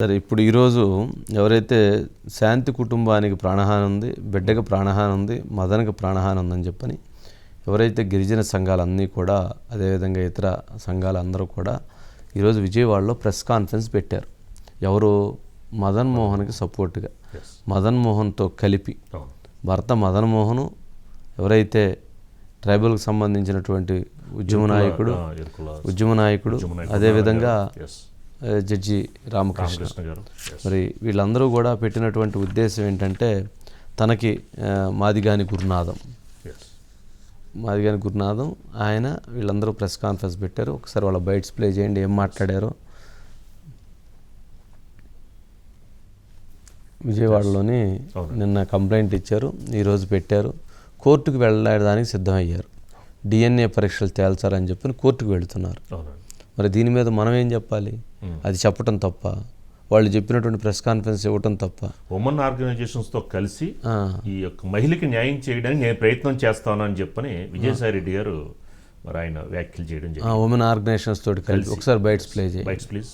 సరే ఇప్పుడు ఈరోజు ఎవరైతే శాంతి కుటుంబానికి ప్రాణహాని ఉంది బిడ్డకి ప్రాణహాని ఉంది మదన్కి ప్రాణహాని ఉందని చెప్పని ఎవరైతే గిరిజన సంఘాలన్నీ కూడా అదేవిధంగా ఇతర సంఘాలు అందరూ కూడా ఈరోజు విజయవాడలో ప్రెస్ కాన్ఫరెన్స్ పెట్టారు. ఎవరు? మదన్ మోహన్కి సపోర్ట్గా. మదన్ మోహన్తో కలిపి భర్త మదన్ మోహను ఎవరైతే ట్రైబల్కి సంబంధించినటువంటి ఉద్యమ నాయకుడు ఉద్యమ నాయకుడు అదేవిధంగా జడ్జి రామకృష్ణ. కృష్ణ గారు. మరి వీళ్ళందరూ కూడా పెట్టినటువంటి ఉద్దేశం ఏంటంటే తనకి మాదిగాని గురునాథం. మాదిగాని గురునాథం ఆయన వీళ్ళందరూ ప్రెస్ కాన్ఫరెన్స్ పెట్టారు. ఒకసారి వాళ్ళ బైట్స్ ప్లే చేయండి ఏం మాట్లాడారో. విజయవాడలోని. నిన్న కంప్లైంట్ ఇచ్చారు. ఈరోజు పెట్టారు. కోర్టుకు వెళ్ళడానికి సిద్ధమయ్యారు. డిఎన్ఏ పరీక్షలు తేల్చాలని చెప్పి కోర్టుకు వెళుతున్నారు. మరి దీని మీద మనం ఏం చెప్పాలి? అది చెప్పటం తప్ప వాళ్ళు చెప్పినటువంటి ప్రెస్ కాన్ఫరెన్స్ ఇవ్వటం తప్ప. ఉమెన్ ఆర్గనైజేషన్స్తో కలిసి ఈ యొక్క మహిళకి న్యాయం చేయడానికి నేను ప్రయత్నం చేస్తాను అని చెప్పని విజయసాయి రెడ్డి గారు మరి ఆయన వ్యాఖ్యలు చేయడం జరిగింది. ఉమెన్ ఆర్గనైజేషన్స్ తోటి కలిసి ఒకసారి బైట్స్ ప్లే చేయి. Bites please.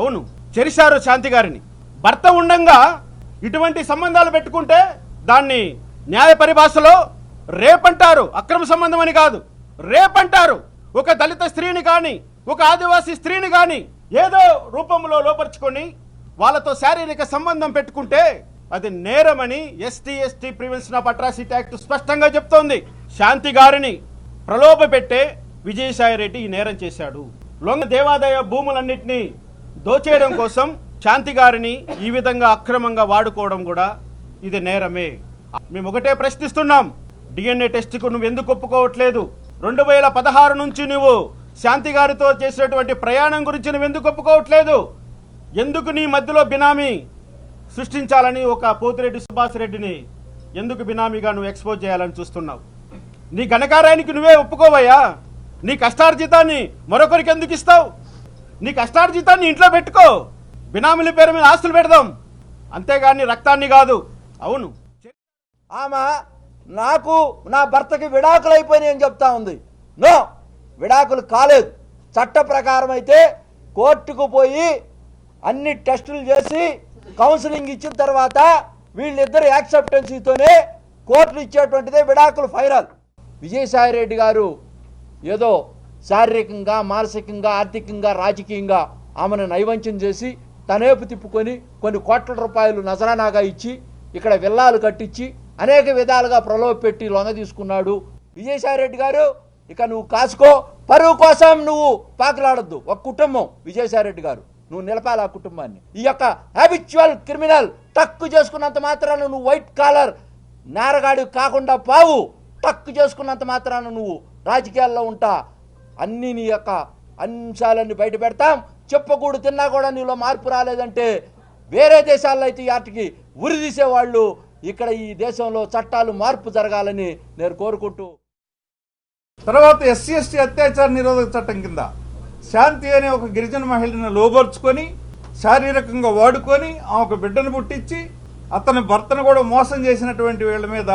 అవును చెరిశారు శాంతి గారిని. భర్త ఉండంగా ఇటువంటి సంబంధాలు పెట్టుకుంటే దాన్ని న్యాయ పరిభాషలో రేపంటారు. అక్రమ సంబంధం అని కాదు రేపంటారు. ఒక దళిత స్త్రీని కానీ ఒక ఆదివాసీ స్త్రీని కానీ ఏదో రూపంలో లోపరుచుకొని వాళ్ళతో శారీరక సంబంధం పెట్టుకుంటే అది నేరమని ST ST prevention of atrocity act స్పష్టంగా చెప్తోంది. శాంతి గారిని ప్రలోభ పెట్టే విజయసాయి రెడ్డి ఈ నేరం చేశాడు. లొంగ దేవాదాయ భూములన్నింటినీ దోచేయడం కోసం శాంతి గారిని ఈ విధంగా అక్రమంగా వాడుకోవడం కూడా ఇది నేరమే. మేము ఒకటే ప్రశ్నిస్తున్నాం. డిఎన్ఏ టెస్ట్కు నువ్వు ఎందుకు ఒప్పుకోవట్లేదు? రెండు వేల పదహారు నుంచి నువ్వు శాంతి గారితో చేసినటువంటి ప్రయాణం గురించి నువ్వు ఎందుకు ఒప్పుకోవట్లేదు? ఎందుకు నీ మధ్యలో బినామీ సృష్టించాలని ఒక పోతిరెడ్డి సుభాష్ రెడ్డిని ఎందుకు బినామీగా నువ్వు ఎక్స్పోజ్ చేయాలని చూస్తున్నావు? నీ ఘనకార్యానికి నువ్వే ఒప్పుకోవయ్యా. నీ కష్టార్జితాన్ని మరొకరికి ఎందుకు ఇస్తావు? నీ కష్టార్జితాన్ని ఇంట్లో పెట్టుకో. బినామీల పేరు మీద ఆస్తులు పెడదాం. అంతేగాని రక్తాన్ని కాదు. అవును. ఆమె నాకు నా భర్తకి విడాకులు అయిపోయినాయి అని చెప్తా ఉంది. నో విడాకులు కాలేదు. చట్ట ప్రకారం అయితే కోర్టుకు పోయి అన్ని టెస్టులు చేసి కౌన్సిలింగ్ ఇచ్చిన తర్వాత వీళ్ళిద్దరు యాక్సెప్టెన్సీతోనే కోర్టులు ఇచ్చేటువంటిదే విడాకులు ఫైనల్. విజయసాయి రెడ్డి గారు ఏదో శారీరకంగా మానసికంగా ఆర్థికంగా రాజకీయంగా ఆమెను నైవంచం చేసి తనేపు తిప్పుకొని కొన్ని కోట్ల రూపాయలు నజరానాగా ఇచ్చి ఇక్కడ విల్లాలు కట్టించి అనేక విధాలుగా ప్రలోభ పెట్టి లొంగ తీసుకున్నాడు. విజయసాయి రెడ్డి గారు ఇక నువ్వు కాసుకో. పరువు కోసం నువ్వు పాకులాడద్దు. ఒక కుటుంబం విజయసాయి రెడ్డి గారు. నువ్వు నిలపాలి ఆ కుటుంబాన్ని. ఈ యొక్క హ్యాబిచువల్ క్రిమినల్ టక్కు చేసుకున్నంత మాత్రాన నువ్వు వైట్ కాలర్ నేరగాడి కాకుండా పావు టక్కు చేసుకున్నంత మాత్రాన నువ్వు రాజకీయాల్లో ఉంటా. అన్ని నీ యొక్క అంశాలన్నీ బయట పెడతాం. చెప్పకూడు తిన్నా కూడా నీలో మార్పు రాలేదంటే వేరే దేశాల్లో అయితే వాటికి ఉరిదీసేవాళ్ళు ఇక్కడ ఈ దేశంలో చట్టాలు మార్పు జరగాలని నేను కోరుకుంటూ తర్వాత ఎస్సీ ఎస్టీ అత్యాచార నిరోధక చట్టం కింద శాంతి అనే ఒక గిరిజన మహిళను లోబర్చుకొని శారీరకంగా వాడుకొని ఆమెకు ఒక బిడ్డను పుట్టించి అతని భర్తను కూడా మోసం చేసినటువంటి వీళ్ళ మీద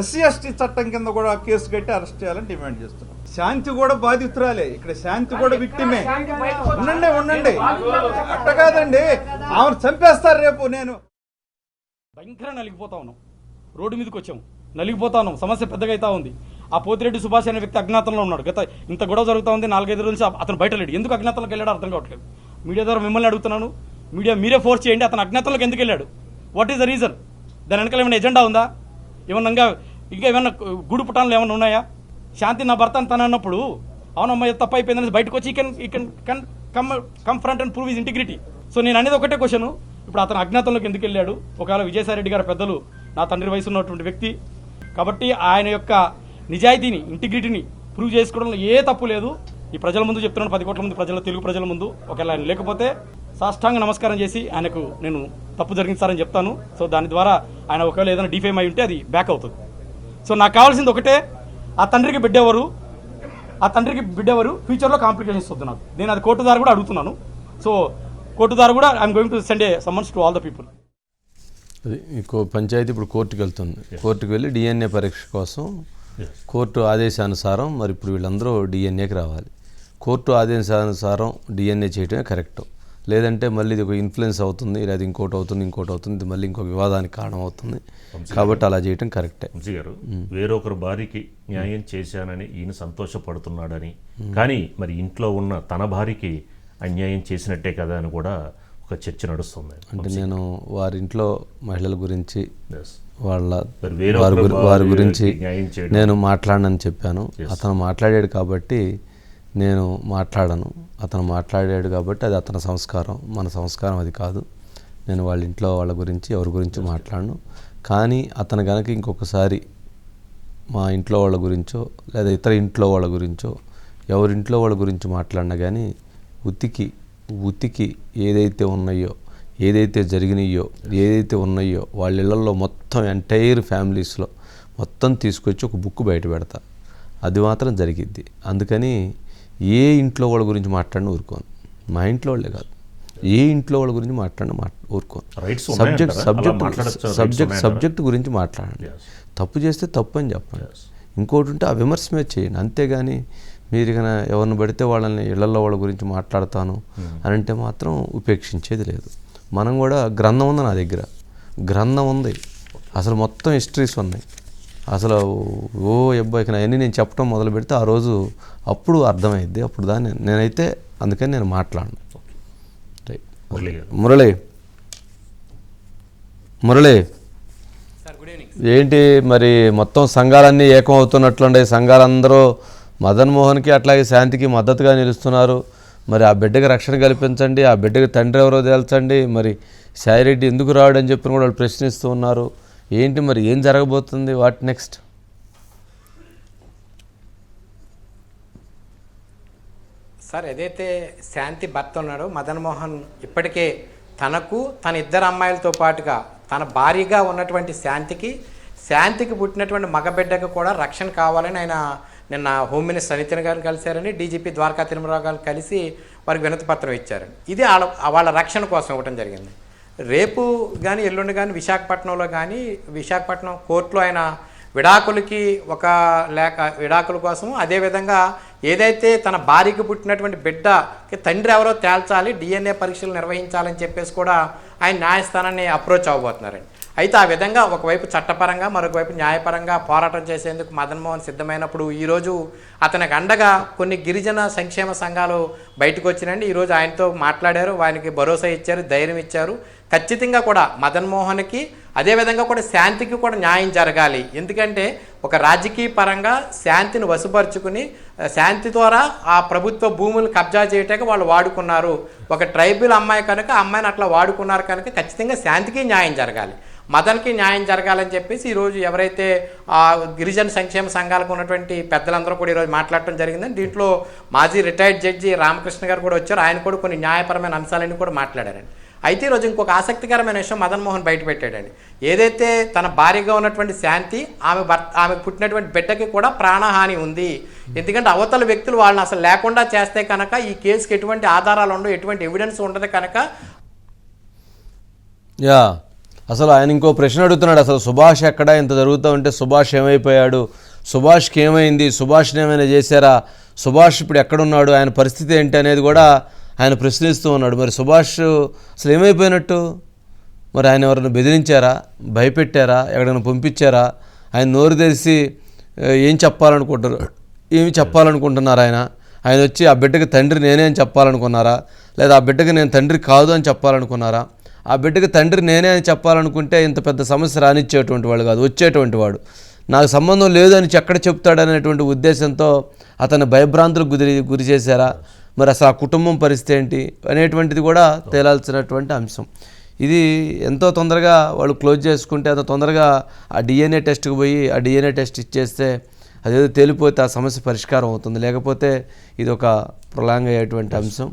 ఎస్సీ ఎస్టీ చట్టం కింద కూడా కేసు కట్టి అరెస్ట్ చేయాలని డిమాండ్ చేస్తున్నాం. శాంతి కూడా బాధితురాలే. ఇక్కడ శాంతి కూడా విక్టిమే. ఉండండి ఉండండి. అట్ట కాదండి. ఆమెను చంపేస్తారు రేపు నేను. భయంకరంగా నలిగిపోతా ఉన్నాం. రోడ్డు మీదకి వచ్చాం నలిగిపోతా ఉన్నాం. సమస్య పెద్దగా అవుతా ఉంది. ఆ పోతిరెడ్డి సుభాష్ అనే వ్యక్తి అజ్ఞాతంలో ఉన్నాడు. గత ఇంత గొడవ జరుగుతూ ఉంది. నాలుగైదు రోజుల నుంచి అతను బయట లేడు. ఎందుకు అజ్ఞాతంలోకి వెళ్ళాడు అర్థం కావట్లేదు. మీడియా ద్వారా మిమ్మల్ని అడుగుతున్నాను. మీడియా మీరే ఫోర్స్ చేయండి. అతను అజ్ఞాతంలోకి ఎందుకు వెళ్ళాడు? వాట్ ఈస్ ద రీజన్ దాని వెనకాల ఏమైనా ఎజెండా ఉందా? ఏమన్నా ఇంకా ఇంకా ఏమైనా గూడు పుటాన్లు ఏమైనా ఉన్నాయా? శాంతి నా భర్త అని తను అన్నప్పుడు అవునమ్మా ఇది తప్పు అయిపోయిందని బయటకు వచ్చి can he can can come come front and prove his integrity so నేను అనేది ఒకటే క్వశ్చను ఇప్పుడు అతను అజ్ఞాతంలోకి ఎందుకు వెళ్ళాడు? ఒకవేళ విజయసాయిరెడ్డి గారు గారి పెద్దలు నా తండ్రి వయసు ఉన్నటువంటి వ్యక్తి. కాబట్టి ఆయన యొక్క నిజాయితీని ఇంటిగ్రిటీని ప్రూవ్ చేసుకోవడంలో ఏ తప్పు లేదు. ఈ ప్రజల ముందు చెప్తున్నాను పది కోట్ల మంది ప్రజల తెలుగు ప్రజల ముందు. ఒకవేళ ఆయన లేకపోతే సాష్టాంగ నమస్కారం చేసి ఆయనకు నేను తప్పు జరిగించారని చెప్తాను. సో దాని ద్వారా ఆయన ఒకవేళ ఏదైనా డిఫేమ్ అయి ఉంటే అది బ్యాక్ అవుతుంది. సో నాకు కావాల్సింది ఒకటే ఆ తండ్రికి బిడ్డెవరు? ఆ తండ్రికి బిడ్డెవరు? ఫ్యూచర్లో కాంప్లికేషన్స్ వద్దు నాకు. నేను అది కోర్టు ద్వారా కూడా అడుగుతున్నాను. సో కోర్టు ద్వారా కూడా I'm going to send a summons to all the people అది పంచాయతీ ఇప్పుడు కోర్టుకు వెళ్తుంది. కోర్టుకు వెళ్ళి డిఎన్ఏ పరీక్ష కోసం కోర్టు ఆదేశానుసారం మరి ఇప్పుడు వీళ్ళందరూ డిఎన్ఏకి రావాలి. కోర్టు ఆదేశానుసారం డిఎన్ఏ చేయటమే కరెక్ట్. లేదంటే మళ్ళీ ఇది ఒక ఇన్ఫ్లుయెన్స్ అవుతుంది లేదా ఇంకోటి అవుతుంది ఇంకోటి అవుతుంది ఇది మళ్ళీ ఇంకో వివాదానికి కారణం అవుతుంది. కాబట్టి అలా చేయటం కరెక్టే. వంశీ గారు వేరొకరు భార్యకి న్యాయం చేశానని ఈయన సంతోషపడుతున్నాడని. కానీ మరి ఇంట్లో ఉన్న తన భార్యకి అన్యాయం చేసినట్టే కదా అని కూడా ఒక చర్చ నడుస్తుంది. అంటే నేను వారి ఇంట్లో మహిళల గురించి. వాళ్ళ వేరే గురించి. నేను మాట్లాడనని చెప్పాను. అతను మాట్లాడాడు కాబట్టి నేను మాట్లాడను. అతను మాట్లాడాడు కాబట్టి అది అతని సంస్కారం. మన సంస్కారం అది కాదు. నేను వాళ్ళ ఇంట్లో వాళ్ళ గురించి ఎవరి గురించి మాట్లాడను. కానీ అతను కనుక ఇంకొకసారి మా ఇంట్లో వాళ్ళ గురించో లేదా ఇతర ఇంట్లో వాళ్ళ గురించో ఎవరింట్లో వాళ్ళ గురించి మాట్లాడినా కానీ ఉతికి ఉతికి ఏదైతే ఉన్నాయో ఏదైతే జరిగినాయో ఏదైతే ఉన్నాయో వాళ్ళ ఇళ్ళలో మొత్తం ఎంటైర్ ఫ్యామిలీస్లో మొత్తం తీసుకొచ్చి ఒక బుక్ బయట పెడతా. అది మాత్రం జరిగిద్ది. అందుకని ఏ ఇంట్లో వాళ్ళ గురించి మాట్లాడిన ఊరుకోను. మా ఇంట్లో వాళ్ళే కాదు. ఏ ఇంట్లో వాళ్ళ గురించి మాట్లాడిన మాట్ ఊరుకోను. Subject subject subject? సబ్జెక్ట్ గురించి మాట్లాడండి. తప్పు చేస్తే తప్పు అని చెప్పండి. ఇంకోటి ఉంటే ఆ విమర్శ మీద చేయండి. అంతేగాని మీరు ఇక ఎవరిని పడితే వాళ్ళని ఇళ్ళలో వాళ్ళ గురించి మాట్లాడతాను అని అంటే మాత్రం ఉపేక్షించేది లేదు. మనం కూడా గ్రంథం ఉంది నా దగ్గర. గ్రంథం ఉంది. అసలు మొత్తం హిస్టరీస్ ఉన్నాయి. అసలు ఓ అబ్బాయికి అవన్నీ నేను చెప్పడం మొదలు పెడితే ఆ రోజు అప్పుడు అర్థమైద్ది. అప్పుడు దాన్ని నేనైతే అందుకని నేను మాట్లాడను. Right. Murali Murali. Murali. Sir good evening ఏంటి మరి మొత్తం సంఘాలన్నీ ఏకం అవుతున్నట్లుండే సంఘాలందరూ మదన్ మోహన్కి అట్లాగే శాంతికి మద్దతుగా నిలుస్తున్నారు. మరి ఆ బిడ్డకి రక్షణ కల్పించండి ఆ బిడ్డకి తండ్రి ఎవరో తేల్చండి మరి సాయిరెడ్డి ఎందుకు రావడని చెప్పి కూడా వాళ్ళు ప్రశ్నిస్తూ ఉన్నారు. ఏంటి మరి ఏం జరగబోతుంది? What next? సార్ ఏదైతే శాంతి భర్త ఉన్నాడో మదన్ మోహన్ ఇప్పటికే తనకు తన ఇద్దరు అమ్మాయిలతో పాటుగా తన భార్యగా ఉన్నటువంటి శాంతికి శాంతికి పుట్టినటువంటి మగబిడ్డకు కూడా రక్షణ కావాలని ఆయన నిన్న హోమ్ మినిస్టర్ అనితిన్ గారిని కలిశారని డీజీపీ ద్వారకా తిరుమలరావు గారిని కలిసి వారికి వినతి పత్రం ఇచ్చారండి ఇది వాళ్ళ వాళ్ళ రక్షణ కోసం ఇవ్వటం జరిగింది. రేపు కానీ ఎల్లుండి కానీ విశాఖపట్నంలో కానీ విశాఖపట్నం కోర్టులో ఆయన విడాకులకి ఒక లేక విడాకుల కోసం అదేవిధంగా ఏదైతే తన భార్యకి పుట్టినటువంటి బిడ్డకి తండ్రి ఎవరో తేల్చాలి డిఎన్ఏ పరీక్షలు నిర్వహించాలని చెప్పేసి కూడా ఆయన న్యాయస్థానాన్ని అప్రోచ్ అవ్వబోతున్నారండి. అయితే ఆ విధంగా ఒకవైపు చట్టపరంగా మరొకవైపు న్యాయపరంగా పోరాటం చేసేందుకు మదన్మోహన్ సిద్ధమైనప్పుడు ఈరోజు అతనికి అండగా కొన్ని గిరిజన సంక్షేమ సంఘాలు బయటకు వచ్చినండి ఈరోజు ఆయనతో మాట్లాడారు ఆయనకి భరోసా ఇచ్చారు ధైర్యం ఇచ్చారు. ఖచ్చితంగా కూడా మదన్ మోహన్కి అదేవిధంగా కూడా శాంతికి కూడా న్యాయం జరగాలి. ఎందుకంటే ఒక రాజకీయ పరంగా శాంతిని వశపరుచుకుని శాంతి ద్వారా ఆ ప్రభుత్వ భూములు కబ్జా చేయటానికి వాళ్ళు వాడుకున్నారు. ఒక ట్రైబల్ అమ్మాయి కనుక ఆ అమ్మాయిని అట్లా వాడుకున్నారు కనుక ఖచ్చితంగా శాంతికి న్యాయం జరగాలి. మదన్కి న్యాయం జరగాలని చెప్పేసి ఈరోజు ఎవరైతే గిరిజన సంక్షేమ సంఘాలకు ఉన్నటువంటి పెద్దలందరూ కూడా ఈరోజు మాట్లాడటం జరిగిందని దీంట్లో మాజీ రిటైర్డ్ జడ్జి రామకృష్ణ గారు కూడా వచ్చారు. ఆయన కూడా కొన్ని న్యాయపరమైన అంశాలన్నీ కూడా మాట్లాడారండి. అయితే ఈరోజు ఇంకొక ఆసక్తికరమైన విషయం మదన్ మోహన్ బయట పెట్టాడండి. ఏదైతే తన భార్యగా ఉన్నటువంటి శాంతి ఆమె భర్త ఆమెకు పుట్టినటువంటి బిడ్డకి కూడా ప్రాణహాని ఉంది. ఎందుకంటే అవతల వ్యక్తులు వాళ్ళని అసలు లేకుండా చేస్తే కనుక ఈ కేసుకి ఎటువంటి ఆధారాలు ఉండవు ఎటువంటి ఎవిడెన్స్ ఉండదు కనుక యా. అసలు ఆయన ఇంకో ప్రశ్న అడుగుతున్నాడు అసలు సుభాష్ ఎక్కడ? ఇంత జరుగుతూ ఉంటే సుభాష్ ఏమైపోయాడు? సుభాష్కి ఏమైంది? సుభాష్ని ఏమైనా చేశారా? సుభాష్ ఇప్పుడు ఎక్కడున్నాడు? ఆయన పరిస్థితి ఏంటి అనేది కూడా ఆయన ప్రశ్నిస్తూ ఉన్నాడు. మరి సుభాష్ అసలు ఏమైపోయినట్టు? మరి ఆయన ఎవరైనా బెదిరించారా? భయపెట్టారా? ఎక్కడైనా పంపించారా? ఆయన నోరు తెరిచి ఏం చెప్పాలనుకుంటారు ఏమి చెప్పాలనుకుంటున్నారు ఆయన? ఆయన వచ్చి ఆ బిడ్డకి తండ్రి నేనే అని చెప్పాలనుకున్నారా? లేదా ఆ బిడ్డకి నేను తండ్రి కాదు అని చెప్పాలనుకున్నారా? ఆ బిడ్డకి తండ్రి నేనే అని చెప్పాలనుకుంటే ఇంత పెద్ద సమస్య రానిచ్చేటువంటి వాడు కాదు వచ్చేటువంటి వాడు. నాకు సంబంధం లేదు అని ఎక్కడ చెప్తాడనేటువంటి ఉద్దేశంతో అతను భయభ్రాంతులకు గురి గురి చేశారా? మరి అసలు ఆ కుటుంబం పరిస్థితి ఏంటి? అనేటువంటిది కూడా తేలాల్సినటువంటి అంశం. ఇది ఎంతో తొందరగా వాళ్ళు క్లోజ్ చేసుకుంటే అంత తొందరగా ఆ డిఎన్ఏ టెస్ట్కి పోయి ఆ డిఎన్ఏ టెస్ట్ ఇచ్చేస్తే అదేదో తేలిపోతే ఆ సమస్య పరిష్కారం అవుతుంది. లేకపోతే ఇది ఒక ప్రొలాంగ్ అయ్యేటువంటి అంశం.